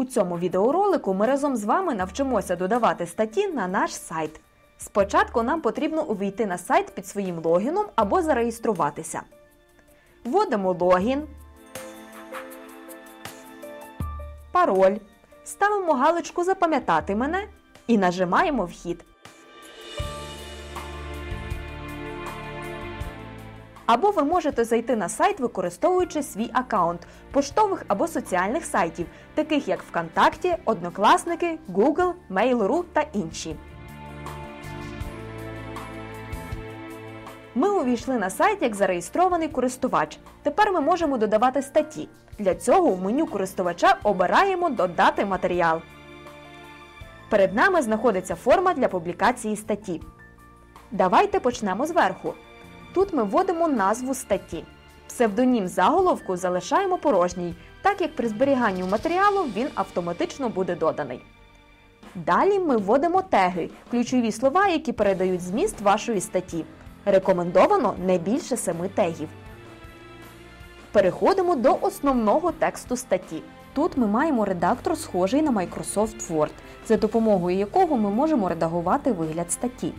У цьому відеоролику ми разом з вами навчимося додавати статті на наш сайт. Спочатку нам потрібно увійти на сайт під своїм логіном або зареєструватися. Вводимо логін, пароль, ставимо галочку Запам'ятати мене і нажимаємо Вхід. Або ви можете зайти на сайт, використовуючи свій аккаунт поштових або соціальних сайтів, таких як ВКонтакті, Однокласники, Google, Mail.ru та інші. Ми увійшли на сайт як зареєстрований користувач. Тепер ми можемо додавати статті. Для цього в меню користувача обираємо Додати матеріал. Перед нами знаходиться форма для публікації статті. Давайте почнемо зверху. Тут ми вводимо назву статті. Псевдонім заголовку залишаємо порожній, так як при зберіганні матеріалу він автоматично буде доданий. Далі ми вводимо теги ключові слова, які передають зміст вашої статті. Рекомендовано не більше семи тегів. Переходимо до основного тексту статті. Тут ми маємо редактор, схожий на Microsoft Word, за допомогою якого ми можемо редагувати вигляд статті.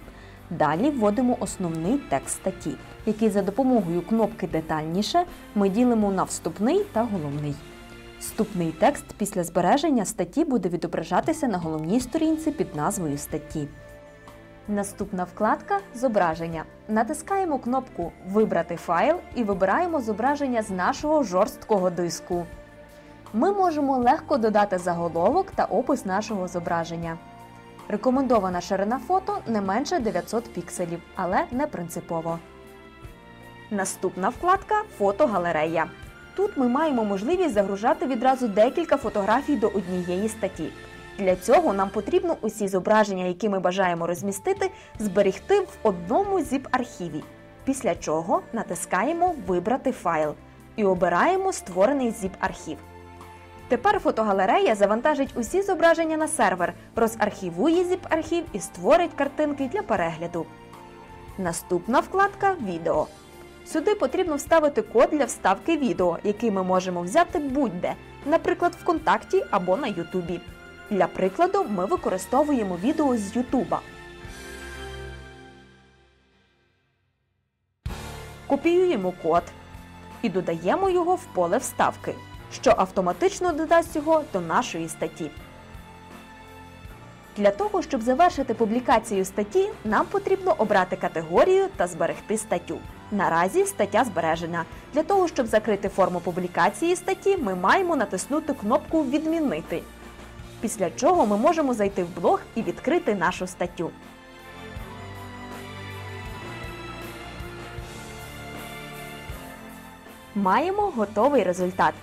Далі вводимо основний текст статті, який за допомогою кнопки Детальніше ми ділимо на вступний та головний. Вступний текст після збереження статті буде відображатися на головній сторінці під назвою статті. Наступна вкладка Зображення. Натискаємо кнопку Вибрати файл і вибираємо зображення з нашого жорсткого диску. Ми можемо легко додати заголовок та опис нашого зображення. Рекомендована ширина фото не менше 900 пікселів, але не принципово. Наступна вкладка Фотогалерея. Тут ми маємо можливість загружати відразу декілька фотографій до однієї статті. Для цього нам потрібно усі зображення, які ми бажаємо розмістити, зберегти в одному zip-архіві. Після чого натискаємо Вибрати файл і обираємо створений zip-архів. Тепер фотогалерея завантажить усі зображення на сервер, розархівує zip-архів і створить картинки для перегляду. Наступна вкладка Відео. Сюди потрібно вставити код для вставки відео, який ми можемо взяти будь-де, наприклад, ВКонтакті або на Ютубі. Для прикладу, ми використовуємо відео з Ютуба. Копіюємо код і додаємо його в поле вставки, що автоматично додасть його до нашої статті. Для того, щоб завершити публікацію статті, нам потрібно обрати категорію та зберегти статтю. Наразі стаття збережена. Для того, щоб закрити форму публікації статті, ми маємо натиснути кнопку Відмінити. Після чого ми можемо зайти в блог і відкрити нашу статтю. Маємо готовий результат.